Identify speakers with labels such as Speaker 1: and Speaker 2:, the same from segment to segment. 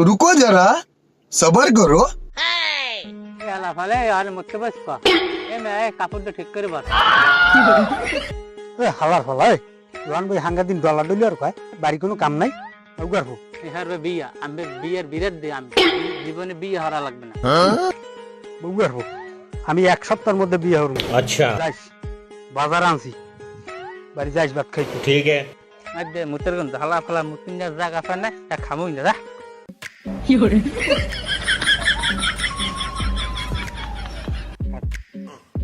Speaker 1: रुको जरा सबर करो
Speaker 2: এলা ফালে আর মতে বাস পা এ মে কাপড়টা ঠিক করে বাস
Speaker 3: এ হালার ফালাই রোহান ভাই হাঙ্গা দিন ডলা ডলি আর কয় বাড়ি কোনো কাম নাই উগারবো
Speaker 2: হারবে বিয়া আমি বিয়ের বিরাট দিই আমি জীবনে বিয়ে হারা লাগবে না
Speaker 3: উগারবো আমি এক সপ্তাহের মধ্যে বিয়ে হরবো
Speaker 4: अच्छा
Speaker 3: যাইস বাজার আনছি বাড়ি যাইস ভাত খাইতে
Speaker 4: ठीक है
Speaker 2: আদে মুতের গন্ধ হালা ফালা মুতিন যা জায়গা পায় না তা খামুই না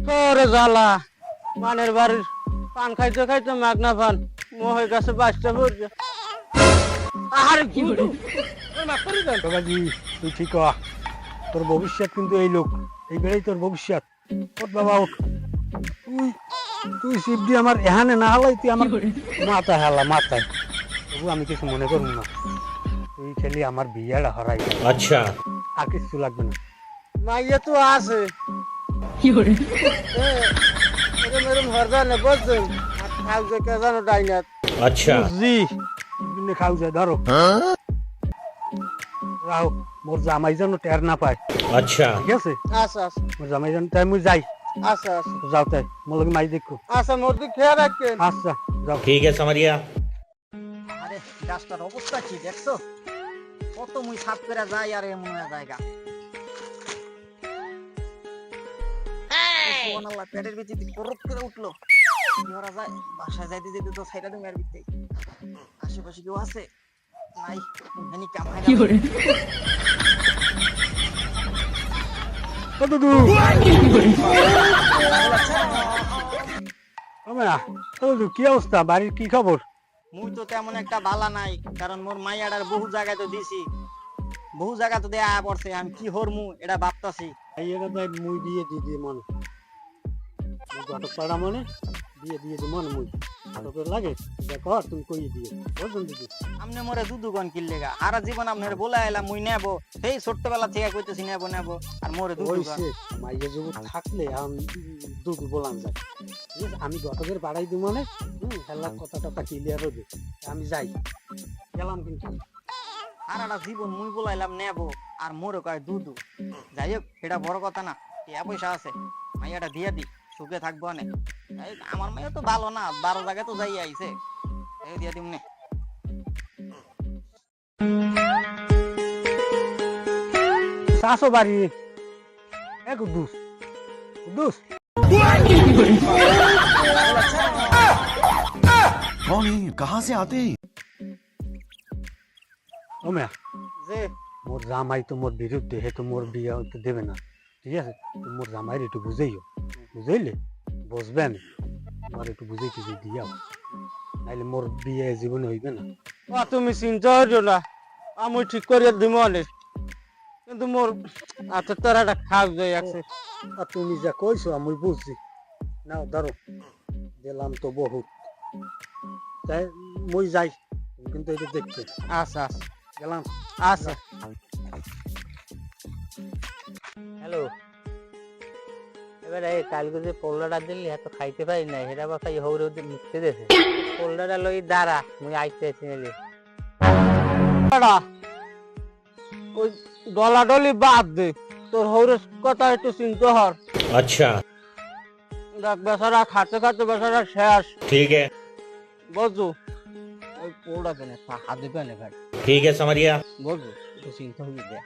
Speaker 2: তোরে জ্বালা মানের বাড়ির পান খাইতে খাইতে মাগনা পান বাঁচতে পড়ছে আরে কি
Speaker 3: তুই ঠিক তোর ভবিষ্যৎ কিন্তু এই লোক এই বেড়াই তোর ভবিষ্যৎ। ওঠ বাবা ওঠ। তুই তুই শিবডি আমার এহানে না হলাই তুই আমার মাথা হেলা মাথায়। তবু আমি কিছু মনে করুন না। এই আমার বিয়াটা হরাই
Speaker 4: আচ্ছা।
Speaker 3: আর কিছু লাগবে না।
Speaker 2: মাইয়া তো আছে। কি করে এরম এরম হরদা না বলছেন খাও যে কে জানো ডাইনাত
Speaker 4: আচ্ছা।
Speaker 3: জি তুমি খাও যে ধরো। রাও মোর জামাই যেন টের না পায়।
Speaker 4: আচ্ছা।
Speaker 3: ঠিক আছে?
Speaker 2: আচ্ছা আচ্ছা।
Speaker 3: মোর জামাই যেন তাই মুই যাই।
Speaker 2: আচ্ছা আচ্ছা।
Speaker 3: যাও তাই মোর লগে মাই দেখো।
Speaker 2: আচ্ছা মোর দিক খেয়াল রাখেন।
Speaker 3: আচ্ছা যাও।
Speaker 4: ঠিক আছে মারিয়া।
Speaker 5: আরে রাস্তার অবস্থা কি দেখছ? কত মুই সাফ করে যাই আর এমন জায়গা। পেটের ভিতরে করত করে উঠল। কি যায় বাসায় যাইতে যেতে তো সাইডা তুমি আর ভিতরে। আশেপাশে কেউ আছে? নাই। এখানে কামাই
Speaker 3: কত দূর ওমা, কত দূর, কি অবস্থা? বাড়ির কি খবর?
Speaker 5: মুই তো তেমন একটা বালা নাই, কারণ মোর মাইয়াডার বহু জায়গায় তো দিছি। বহু জায়গা তো দেয়া পড়ছে, আমি কি হরমু, এটা ভাবতাছি।
Speaker 3: এই এরা তো মুই দিয়ে দিয়ে দিয়ে মনে। ঘটক পাড়া মনে, দিয়ে দিয়ে দিয়ে মনে মুই। লাগে দেখো তুমি কই দিয়ে বুঝলেন দিদি
Speaker 5: আমনে মোরে দুদু গন কিল্লেগা আর জীবন আপনার বলে এলাম মুই নেব। সেই ছোট্টবেলা থেকে কইতেছি নেব নেব। আর মোরে দুদু
Speaker 3: ওই
Speaker 5: গন
Speaker 3: মাইয়া যুব থাকলে আমি দুধ বলান যায়। আমি ঘটকের পাড়াই দিব মানে হেলার কথা টথা ক্লিয়ার হবে আমি যাই। গেলাম কিন্তু
Speaker 5: সারাটা জীবন মুই বলাইলাম নেব আর মোরে কয় দুদু। যাই হোক সেটা বড় কথা না টিয়া পয়সা আছে। মাইয়াটা দিয়ে দি সুখে থাকব অনেক। আমার মাইয়া তো ভালো না বারো জায়গায় তো যাই আইছে। এই দিয়ে দিম নে।
Speaker 3: শাশো বাড়ি এ কুদ্দুস কুদ্দুস
Speaker 6: कौन है ये? कहाँ से आते हैं
Speaker 3: ও মেয়া
Speaker 5: যে
Speaker 3: মোর জামাই তো মোর বিরুদ্ধে হে তো মোর বিয়া হইতে দেবে না ঠিক আছে তো মোর জামাইয়ের একটু বুঝাইও বুঝাইলে বসবে না আমার একটু বুঝাই টুঝে দিয়াও নাইলে মোর বিয়ে জীবনে হইবে না।
Speaker 2: ও তুমি চিন্তা হইছো না। আমি ঠিক করে দিব অনেক। কিন্তু মোর আচ্ছা তোর একটা খাস যাই আছে।
Speaker 3: আর তুমি যা কইছো আমি বুঝছি। নাও ধরো। দিলাম তো বহুত। তাই মই যাই কিন্তু এটা দেখতে।
Speaker 2: আচ্ছা আচ্ছা।
Speaker 3: গেলাম।
Speaker 2: আচ্ছা। হ্যালো। বেড়া কালকে যে পোল্লাটা দিলি এত খাইতে পারি নাই। সেটা বা খাই হৌরে মিশতে দেছে। পোল্লাটা লই দাঁড়া মুই আইতে আছি নিলি ওই ডলাডলি বাদ দে। তোর হৌরের কথা একটু চিন্তা হর।
Speaker 4: আচ্ছা।
Speaker 2: দেখ বেচারা খাতে খাতে বেচারা শেষ।
Speaker 4: ঠিক আছে
Speaker 2: বুঝু ওই পোড়া কেনে? হাত দিবে না ভাই।
Speaker 4: ঠিক আছে আমারিয়া
Speaker 2: বুঝু একটু চিন্তা হয়ে দেখ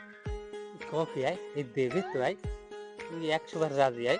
Speaker 2: কফি আয় দেবে তো আয়। তুমি একশো বার রাজি আয়।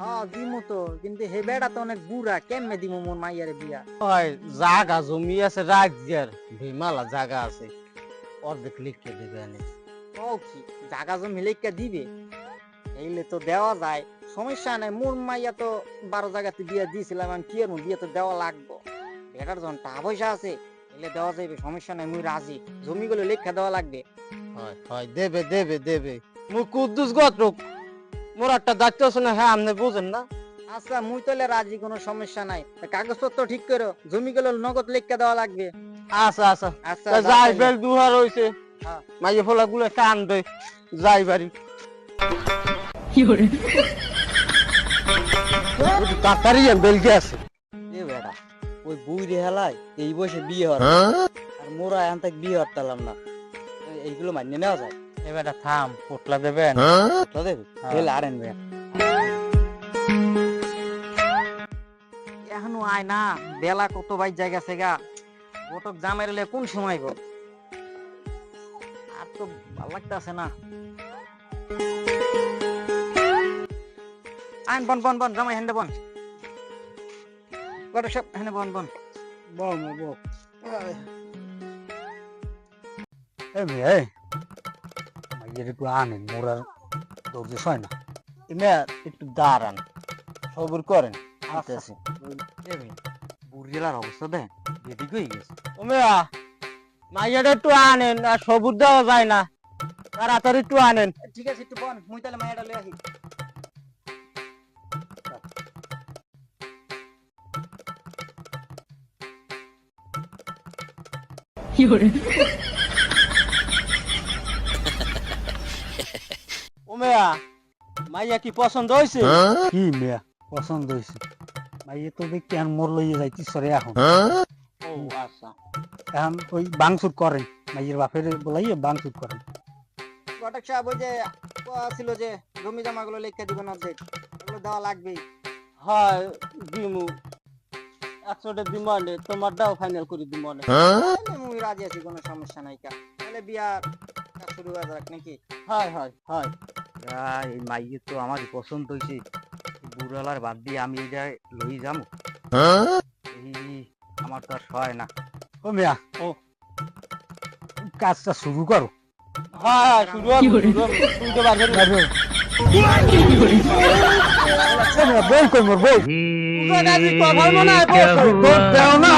Speaker 5: হ্যাঁ দিমু তো কিন্তু হে বেড়া তো অনেক বুড়া কেমনে দিমু মোর মাইয়ারে বিয়া?
Speaker 2: জাগা জমি আছে রাজ্যের ভিমালা জাগা আছে অর্ধেক লিখে দেবে আনে
Speaker 5: কও কি জাগা জমি লেখা দিবে? এইলে তো দেওয়া যায় সমস্যা নাই মোর মাইয়া তো বারো জায়গাতে বিয়া দিয়েছিলাম আমি কি আর বিয়ে তো দেওয়া লাগবো? বেটার যখন টাকা পয়সা আছে এলে দেওয়া যাবে সমস্যা নাই মুই রাজি। জমিগুলো লেখা দেওয়া লাগবে।
Speaker 2: হয় হয় দেবে দেবে দেবে। মুই কুদ্দুস গোত্রক মোর একটা দায়িত্ব আছে না হ্যাঁ আপনি বুঝেন না।
Speaker 5: আচ্ছা মুই তোলে রাজি কোনো সমস্যা নাই। কাগজপত্র ঠিক করো জমি গুলো নগদ লিখকে দেওয়া লাগবে।
Speaker 2: আচ্ছা আচ্ছা।
Speaker 5: আচ্ছা
Speaker 2: যাই বেল দুহার হইছে।
Speaker 5: হ্যাঁ।
Speaker 2: মাইয়ে ফলা গুলো কান দেয় যাই বাড়ি তাড়াতাড়ি বেলকে আছে।
Speaker 5: এ বেটা ওই বুই রে হেলাই এই বয়সে বিয়ে হওয়ার আর মোরা এখন থেকে বিয়ে হরতালাম না। এইগুলো মান্য নেওয়া যায়।
Speaker 2: এবারটা থাম পোটলা দেবেন? হ্যাঁ।
Speaker 5: আরেন বে এখনও আয় না বেলা কত বাইর জায়গা সেগা গোটক জামাই রেলে কোন সময় গো? আর তো ভালো লাগতেছে না। আইন বন বন বন জামাই হেন্ডে বন। গোটক সব হেন্ডে বন বন।
Speaker 3: বল মা বল এ মেয়ে মাইয়ের একটু আনেন মোরা ধৈর্য হয় না।
Speaker 5: এমে একটু দাঁড়ান সবুর করেন আইতাছি। বুড়িলার অবস্থা বেদিক হয়ে গেছে।
Speaker 2: ওমেয়া মাইয়াটা একটু আনেন আর সবুজ দেওয়া যায় না। তাড়াতাড়ি একটু আনেন।
Speaker 5: ঠিক আছে একটু বন মুই তাহলে মায়েরা লই আহি
Speaker 2: ওমেয়া মাইয়া কি পছন্দ হয়েছে
Speaker 3: কি মেয়া পছন্দ হয়েছে মাইয়ে তো দেখি আর মোর লইয়ে যাইতি সরে এখন।
Speaker 2: ও আচ্ছা।
Speaker 3: এখন ওই বাংসুর করেন মাইয়ের বাপের বলাইয়ে বাংসুর করেন
Speaker 5: ঘটক সাহেব ওই যে ছিল যে জমি জমা গুলো লিখে দিবেন অর্ধেক ওগুলো দেওয়া লাগবেই।
Speaker 2: হয় দিমু। একশোটা দিমানে তোমারটাও ফাইনাল করে দিমনে
Speaker 5: তাহলে মুই রাজি আছি কোনো সমস্যা নাই কা। তাহলে বিয়ার শুরু হয়ে যাক নাকি?
Speaker 2: হয় হয় হয়।
Speaker 5: এই মাইয়ে তো আমারই পছন্দ হইছে। বুড়ালার বাদ দিয়ে আমি এটা লই এই আমার তো আর সয় না।
Speaker 3: ও মেয়া ও। কাজটা শুরু করো।
Speaker 2: হয় হয় শুরু হয় বলছো।
Speaker 3: তোর দেও না